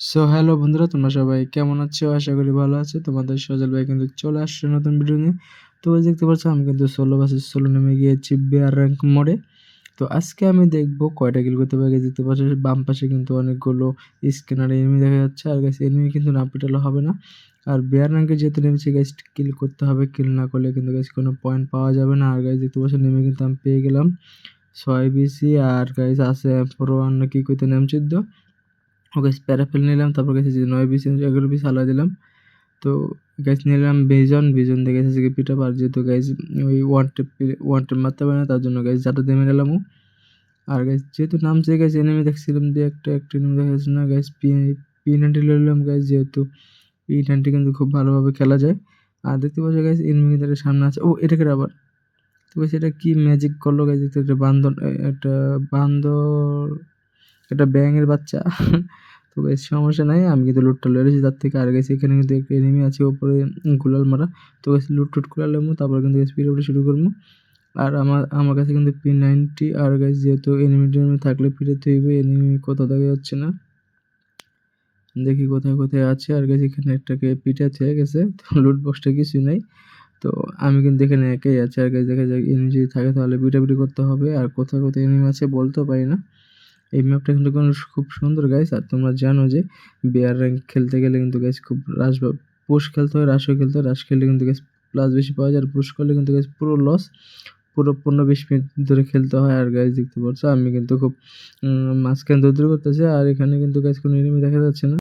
So hello বন্ধুরা, তোমরা সবাই কেমন আছো? আশা করি ভালো আছো। তোমাদের সজল ভাই কিন্তু চলে আসছে নতুন ভিডিও নিয়ে। তো দেখতে পাচ্ছ, আমি কিন্তু ষোলো বাসে ষোলো নেমে গিয়েছি বেয়ার র্যাঙ্ক মোড়ে তো আজকে আমি দেখব কয়টা কিল করতে পারি। দেখতে পাচ্ছ, বাম পাশে কিন্তু অনেকগুলো স্ক্যানার এনিমি দেখা যাচ্ছে। আর গাছ এনিমি কিন্তু না পিটালে হবে না। আর বেয়ার র্যাঙ্কে যেহেতু নেমেছি গাছ কিল করতে হবে। কিল না করলে কিন্তু গাছ কোনো পয়েন্ট পাওয়া যাবে না। আর গাছ দেখতে পাচ্ছ নেমে কিন্তু আমি পেয়ে গেলাম। ছয় বিসি আর গাইস আছে পুরো অন্য কী করতে নাম চোদ্দ ওকে প্যারাফেল নিলাম, তারপর গেছে যে নয় বিশ, এগারো বিশ আলাদা দিলাম। তো গ্যাস নিলাম ভিজন ভিজন দিয়ে গেছে যে পিঠা পার, যেহেতু গ্যাস ওই ওয়ান টেপ ওয়ান টেপ মারতে পারে না, তার জন্য গ্যাস যাটা দিয়ে নিলাম আর গ্যাস যেহেতু নামছে গ্যাস এনিমি দেখছিলাম দিয়ে একটা একটা এনিমি দেখা যাচ্ছে না গ্যাস পি পি নাইনটি নিলাম গ্যাস যেহেতু পি নাইনটি কিন্তু খুব ভালোভাবে খেলা যায়। আর দেখতে পাচ্ছ গ্যাস এনিমি কিন্তু সামনে আছে। ও এটাকে আবার? তো গ্যাস এটা কী ম্যাজিক করল গ্যাস দেখতে একটা বান্দর একটা বান্দর, একটা ব্যাঙের বাচ্চা। তো বেশ সমস্যা নাই, আমি কিন্তু লুটটা লড়েছি তার থেকে আর গেছি এখানে কিন্তু একটা এনিমি আছে, ওপরে গুলাল মারা। তো গেছি লুট টুট করে নেব তারপর কিন্তু স্পিড উঠে শুরু করব আর আমার আমার কাছে কিন্তু পি নাইনটি আর গাছ যেহেতু এনিমি টেনিমি থাকলে পিঠে থইবে এনিমি কোথাও দেখা যাচ্ছে না। দেখি কোথায় কোথায় আছে, আর গেছি এখানে একটাকে পিঠে থেকে গেছে, তো লুট বক্সটা কিছু নেই। তো আমি কিন্তু এখানে একাই আছি, আর গাছ দেখা যায় এনিমি যদি থাকে তাহলে পিটাপিটি করতে হবে। আর কোথায় কোথায় এনিমি আছে বলতেও পারি না। এই ম্যাপটা কিন্তু কোনো খুব সুন্দর গাইস আর তোমরা জানো যে বেয়ার র্যাঙ্ক খেলতে গেলে কিন্তু গাইস খুব রাশ পুশ খেলতে হয় রাশও খেলতে হয় রাশ খেললে কিন্তু গাছ প্লাস বেশি পাওয়া যায়, আর পুশ করলে কিন্তু গাছ পুরো লস পুরো পনেরো বিশ মিনিট ধরে খেলতে হয়, আর গাইস দেখতে পাচ্ছ, আমি কিন্তু খুব মাঝখানে দৌড় করতেছি, আর এখানে কিন্তু গাছ কোনো এনিমি দেখা যাচ্ছে না।